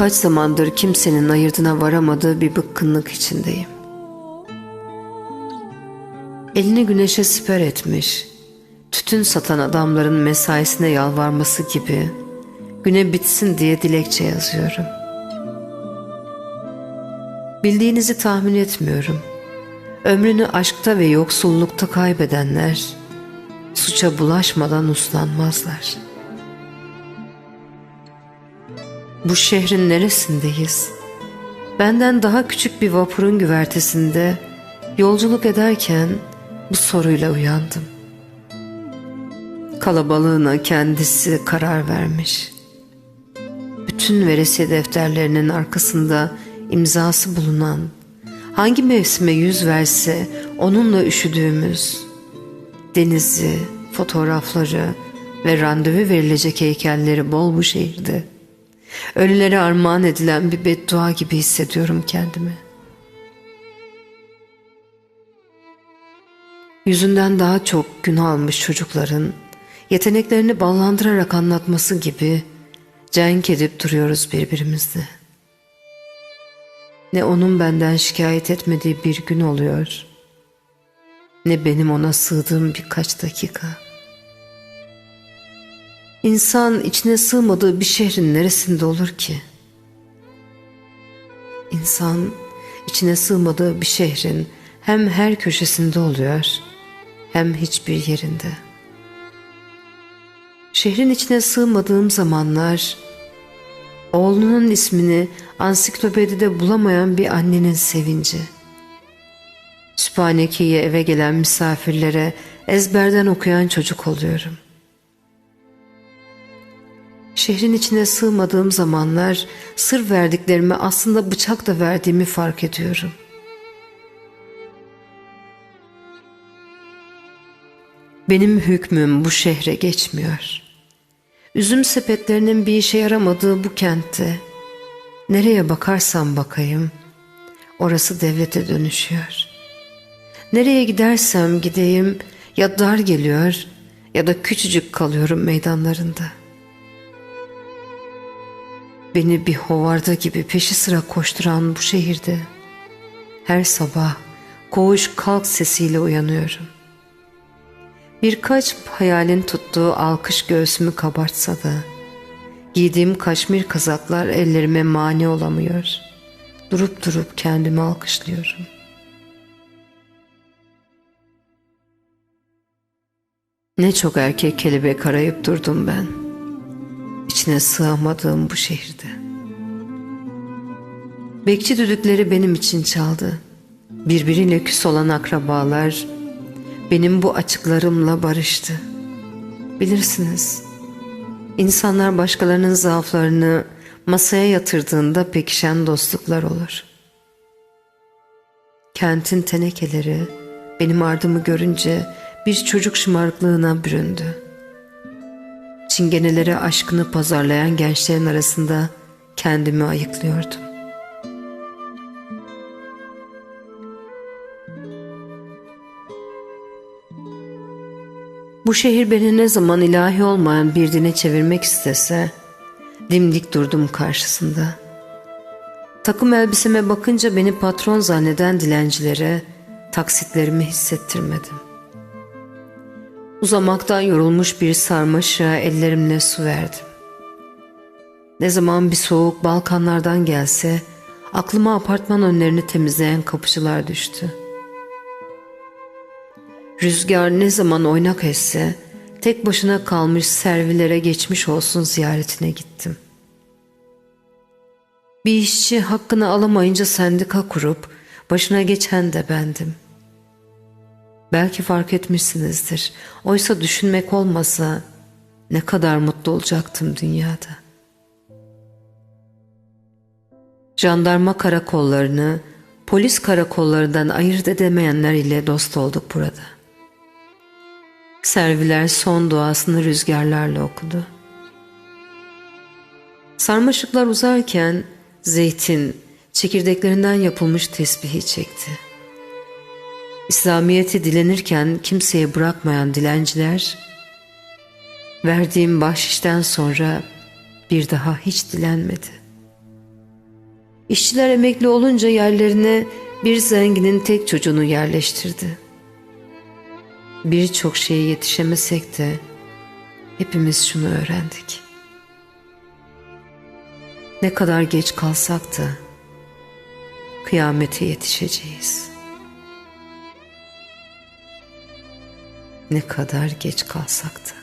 Kaç zamandır kimsenin ayırdına varamadığı bir bıkkınlık içindeyim. Elini güneşe siper etmiş, tütün satan adamların mesaisine yalvarması gibi güne bitsin diye dilekçe yazıyorum. Bildiğinizi tahmin etmiyorum. Ömrünü aşkta ve yoksullukta kaybedenler suça bulaşmadan uslanmazlar. Bu şehrin neresindeyiz? Benden daha küçük bir vapurun güvertesinde yolculuk ederken bu soruyla uyandım. Kalabalığına kendisi karar vermiş. Bütün veresiye defterlerinin arkasında imzası bulunan, hangi mevsime yüz verse onunla üşüdüğümüz, denizi, fotoğrafları ve randevu verilecek heykelleri bol bu şehirde. Ölülere armağan edilen bir beddua gibi hissediyorum kendimi. Yüzünden daha çok gün almış çocukların yeteneklerini ballandırarak anlatması gibi cenk edip duruyoruz birbirimizle. Ne onun benden şikayet etmediği bir gün oluyor, ne benim ona sığdığım birkaç dakika. İnsan içine sığmadığı bir şehrin neresinde olur ki? İnsan içine sığmadığı bir şehrin hem her köşesinde oluyor hem hiçbir yerinde. Şehrin içine sığmadığım zamanlar oğlunun ismini ansiklopedide bulamayan bir annenin sevinci. Sübhaneke'ye eve gelen misafirlere ezberden okuyan çocuk oluyorum. Şehrin içine sığmadığım zamanlar sır verdiklerimi aslında bıçak da verdiğimi fark ediyorum. Benim hükmüm bu şehre geçmiyor. Üzüm sepetlerinin bir işe yaramadığı bu kentte nereye bakarsam bakayım orası devlete dönüşüyor. Nereye gidersem gideyim ya dar geliyor ya da küçücük kalıyorum meydanlarında. Beni bir hovarda gibi peşi sıra koşturan bu şehirde her sabah koğuş kalk sesiyle uyanıyorum. Birkaç hayalin tuttuğu alkış göğsümü kabartsa da giydiğim kaşmir kazaklar ellerime mani olamıyor. Durup durup kendimi alkışlıyorum. Ne çok erkek kelebek arayıp durdum ben. İçine sığamadığım bu şehirde. Bekçi düdükleri benim için çaldı. Birbiriyle küs olan akrabalar benim bu açıklarımla barıştı. Bilirsiniz, insanlar başkalarının zaaflarını masaya yatırdığında pekişen dostluklar olur. Kentin tenekeleri benim ardımı görünce bir çocuk şımarıklığına büründü. Çingenelere aşkını pazarlayan gençlerin arasında kendimi ayıklıyordum. Bu şehir beni ne zaman ilahi olmayan bir dine çevirmek istese dimdik durdum karşısında. Takım elbiseme bakınca beni patron zanneden dilencilere taksitlerimi hissettirmedim. Uzamaktan yorulmuş bir sarmaşığa ellerimle su verdim. Ne zaman bir soğuk Balkanlardan gelse aklıma apartman önlerini temizleyen kapıcılar düştü. Rüzgar ne zaman oynak etse tek başına kalmış servilere geçmiş olsun ziyaretine gittim. Bir işçi hakkını alamayınca sendika kurup başına geçen de bendim. Belki fark etmişsinizdir. Oysa düşünmek olmasa ne kadar mutlu olacaktım dünyada. Jandarma karakollarını polis karakollarından ayırt edemeyenler ile dost olduk burada.'' Serviler son duasını rüzgarlarla okudu. Sarmaşıklar uzarken zeytin çekirdeklerinden yapılmış tesbihi çekti. İslamiyeti dilenirken kimseye bırakmayan dilenciler, verdiğim bahşişten sonra bir daha hiç dilenmedi. İşçiler emekli olunca yerlerine bir zenginin tek çocuğunu yerleştirdi. Birçok şeye yetişemesek de hepimiz şunu öğrendik. Ne kadar geç kalsak da kıyamete yetişeceğiz. Ne kadar geç kalsak da.